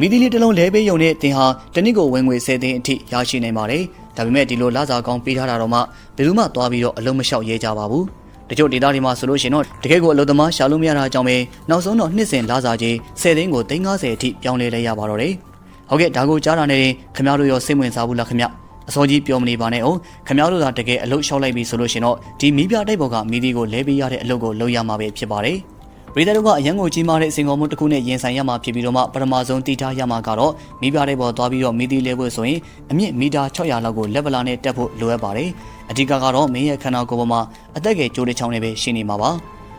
မိသီးလေးတစ်လုံးလဲပေးယုံနဲ့တင်ဟာတနစ်ကိုဝင်ငွေ10သိန်းအထိရရှိနိုင်ပါတယ်ဒါပေမဲ့ဒီလိုလစာကောင်းပေးထားတာတော့မှဘယ်သူမှသွားပြီးတော့အလုံးမလျှောက်ရဲကြပါဘူးတချို့ဒေသတွေမှာဆိုလို့ရှိရင်တော့တကယ်ကိုအလုပ်သမားရှာလို့မရတာကြောင့်ပဲနောက်ဆုံးတော့နှစ်စဉ်လစာကြီး10သိန်းကို350အထိပြောင်းလဲလဲရပါတော့တယ်ဟုတ်ကဲ့ဒါကိုကြားတာနဲ့ခင်ဗျားတို့ရောစိတ်ဝင်စားဘူးလားခင်ဗျအစောကြီးပြောမနေပါနဲ့အောင်ခင်ဗျားတို့သာတကယ်အလုပ်လျှောက်လိုက်ပြီဆိုလို့ရှိရင်တော့ဒီမီးပြတိုက်ပေါ်ကမီးဒီကိုလဲပေးရတဲ့အလုပ်ကိုလုပ်ရမှာပဲဖြစ်ပါတယ် ပြည်သူတို့ကအရန်ကိုကြီးမားတဲ့စင်ကုန်မှုတစ်ခုနဲ့ရင်ဆိုင်ရမှာဖြစ်ပြီးတော့မှပထမဆုံးတည်ထားရမှာကတော့မီးပြတိုက်ပေါ်သွားပြီးတော့မီးဒီလဲဖို့ဆိုရင်အမြင့်မီတာ600လောက်ကိုလက်ဗလာနဲ့တက်ဖို့လိုအပ်ပါတယ်အဓိကကတော့မင်းရဲ့ခန္ဓာကိုယ်ပေါ်မှာအသက်ကယ်ကြိုးတစ်ချောင်းနဲ့ပဲရှိနေမှာပါ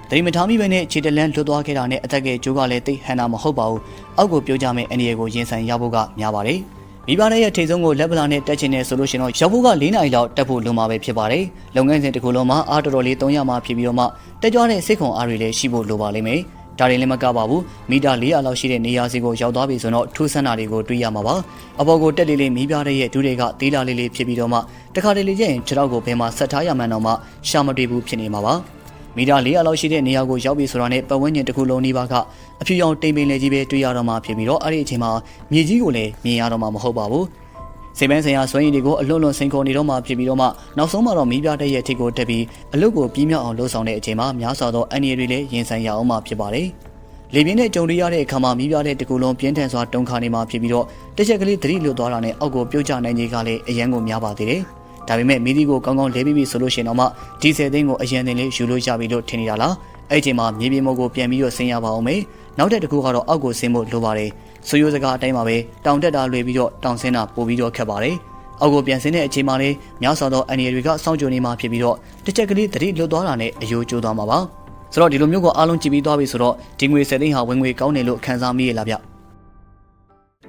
ဒိမထားမိပဲနဲ့ခြေတလန်းလွတ်သွားခဲ့တာနဲ့အသက်ကယ်ကြိုးကလည်းတိတ်ဟန်တာမဟုတ်ပါဘူးအောက်ကိုပြောကြမယ့်အနေအကိုရင်ဆိုင်ရဖို့ကများပါတယ် မိဘရဲ့ထိတ်ဆုံးကိုလက်ဗလာနဲ့တက်ချင်တယ်ဆိုလို့ရှိရင်တော့ရောက်ဖို့က၄နာရီလောက်တက်ဖို့လိုမှာပဲဖြစ်ပါတယ်။လုပ်ငန်းစဉ်တစ်ခုလုံးမှာအားတော်တော်လေး300မှာဖြစ်ပြီးတော့မှတက်ကြွတဲ့စိတ်ခွန်အားတွေလည်းရှိဖို့လိုပါလိမ့်မယ်။ဒါတွေလည်းမကပါဘူး။မီတာ400လောက်ရှိတဲ့နေရာစီကိုရောက်သွားပြီဆိုတော့ထူးဆန်းတာတွေကိုတွေ့ရမှာပါ။အပေါ်ကိုတက်လေးလေးမိပြတဲ့ရဲ့ဒူးတွေကသေးလာလေးလေးဖြစ်ပြီးတော့မှတခါတလေကျရင်ခြေထောက်ကိုဘယ်မှာဆက်ထားရမှန်းတော့မှရှာမတွေ့ဘူးဖြစ်နေမှာပါ။ မီတာ400လောက်ရှိတဲ့နေရာကိုရောက်ပြီဆိုတာနဲ့ပတ်ဝန်းကျင်တစ်ခုလုံးနီးပါးကအဖြူရောင်တိမ်ပင်လေးကြီးပဲတွေ့ရတော့မှဖြစ်ပြီးတော့အဲ့ဒီအချိန်မှာမြေကြီးကိုလည်းမြင်ရတော့မှမဟုတ်ပါဘူး။စေပန်းဆိုင်ရာစွမ်းရည်တွေကိုအလွန်လွန်စိန်ခေါ်နေတော့မှဖြစ်ပြီးတော့မှနောက်ဆုံးမှာတော့မီးပြတဲ့ရဲ့ထိပ်ကိုတက်ပြီးအလုတ်ကိုပြီးမြောက်အောင်လှုပ်ဆောင်တဲ့အချိန်မှာများစွာသောအန်ရီတွေလည်းရင်ဆိုင်ရအောင်မှဖြစ်ပါတယ်။လေပြင်းနဲ့ကြုံရတဲ့အခါမှာမီးပြတဲ့တကူလုံးပြင်းထန်စွာတုန်ခါနေမှဖြစ်ပြီးတော့တစ်ချက်ကလေးသတိလွတ်သွားတာနဲ့အောက်ကိုပြုတ်ကျနိုင်ခြင်းကလည်းအရန်ကိုများပါသေးတယ်။ ဒါပေမဲ့မီဒီကိုကောင်းကောင်းလဲပြီးပြီဆိုလို့ရှိရင်တော့မှဒီဆယ်သိန်းကိုအရန်တင်လေးယူလို့ရပြီလို့ထင်နေတာလားအဲ့ဒီအချိန်မှာမြေပြင်မောကိုပြန်ပြီးတော့ဆင်းရပါအောင်မေနောက်တဲ့တကူကတော့အောက်ကိုဆင်းဖို့လိုပါတယ်ဆိုရိုးစကားအတိုင်းပါပဲတောင်တက်တာလွေပြီးတော့တောင်ဆင်းတာပို့ပြီးတော့ခက်ပါတယ်အောက်ကိုပြန်ဆင်းတဲ့အချိန်မှာလေမြောက်စွာသောအန်ရီတွေကစောင့်ကြိုနေမှဖြစ်ပြီးတော့တစ်ချက်ကလေးသတိလွတ်သွားတာနဲ့အယိုးကျိုးသွားမှာပါဆိုတော့ဒီလိုမျိုးကိုအားလုံးကြည့်ပြီးသွားပြီဆိုတော့ဒီငွေ10သိန်းဟာဝင်ငွေကောင်းတယ်လို့ခံစားမိရလားဗျ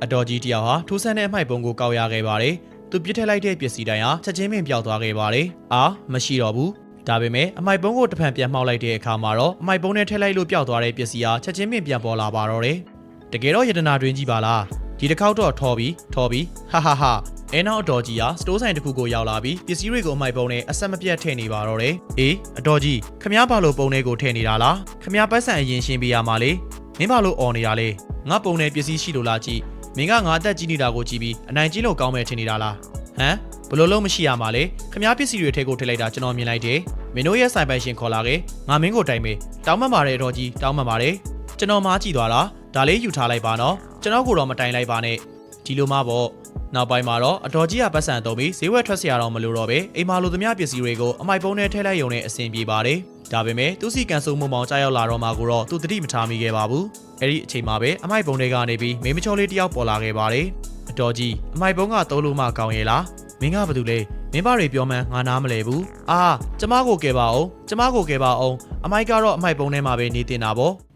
အတော်ကြီးတယောက်ဟာထိုးဆန်းတဲ့အမိုက်ပုံကိုကောက်ရခဲ့ပါတယ်။ သူပြစ်ထည့်လိုက်တဲ့ပစ္စည်းတိုင်းဟာချက်ချင်းပင်ပျောက်သွားခဲ့ပါတယ်။အာမရှိတော့ဘူး။ဒါပေမဲ့အမိုက်ပုံကိုတစ်ဖန်ပြန်မှောက်လိုက်တဲ့အခါမှာတော့အမိုက်ပုံနဲ့ထည့်လိုက်လို့ပျောက်သွားတဲ့ပစ္စည်းဟာချက်ချင်းပင်ပြန်ပေါ်လာပါတော့တယ်။တကယ်တော့ယတနာတွင်ကြီးပါလား။ဒီတစ်ခေါက်တော့ထော်ပြီးထော်ပြီးဟာဟာဟာအဲနောက်အတော်ကြီးဟာစတိုးဆိုင်တစ်ခုကိုရောက်လာပြီးပစ္စည်းတွေကိုအမိုက်ပုံနဲ့အဆက်မပြတ်ထည့်နေပါတော့တယ်။အေးအတော်ကြီးခမ ्या ဘာလို့ပုံတွေကိုထည့်နေတာလား။ခမ ्या ပတ်စံအရင်ရှင်းပေးရမှာလေ။မင်းဘာလို့អော်နေတာလဲ။ငါပုံနဲ့ပစ္စည်းရှိလို့လားကြည့်။ မင်းကငါအသက်ကြီးနေတာကိုကြည့်ပြီးအနိုင်ကြီးလို့ကောင်းမယ်ထင်နေတာလားဟမ်ဘလို့လုံးမရှိရမှာလေခမားပစ္စည်းတွေထဲကိုထည့်လိုက်တာကျွန်တော်မြင်လိုက်တယ်မင်းတို့ရဲ့ဆိုင်ပိုင်ရှင်ခေါ်လာခဲ့ငါမင်းကိုတိုင်မေးတောင်းမှတ်ပါတယ်တော့ကြီးတောင်းမှတ်ပါတယ်ကျွန်တော်မားကြည့်သွားတာဒါလေးယူထားလိုက်ပါနော်ကျွန်တော်ကိုတော့မတိုင်လိုက်ပါနဲ့ဒီလိုမှပေါ့ နောက်ပိုင်းမှာတော့အတော်ကြီးကပတ်စံသုံးပြီးဈေးဝယ်ထွက်စရာတော့မလိုတော့ပဲအိမ်မှာလိုသမျှပစ္စည်းတွေကိုအမိုက်ပုံးထဲထည့်လိုက်ရုံနဲ့အဆင်ပြေပါတယ်။ဒါပေမဲ့သူစီကန်ဆိုးမှုမောင်ကြောက်ရောက်လာတော့မှကိုတော့သူတတိမထားမိခဲ့ပါဘူး။အဲ့ဒီအချိန်မှာပဲအမိုက်ပုံးထဲကနေပြီးမိမချောလေးတယောက်ပေါ်လာခဲ့ပါတယ်။အတော်ကြီးအမိုက်ပုံးကသုံးလို့မှကောင်းရဲ့လား။မင်းကဘာတူလဲမင်းပါတွေပြောမှန်းငါနားမလဲဘူး။အာကျမကိုကယ်ပါအောင်ကျမကိုကယ်ပါအောင်အမိုက်ကတော့အမိုက်ပုံးထဲမှာပဲနေတင်တာပေါ့။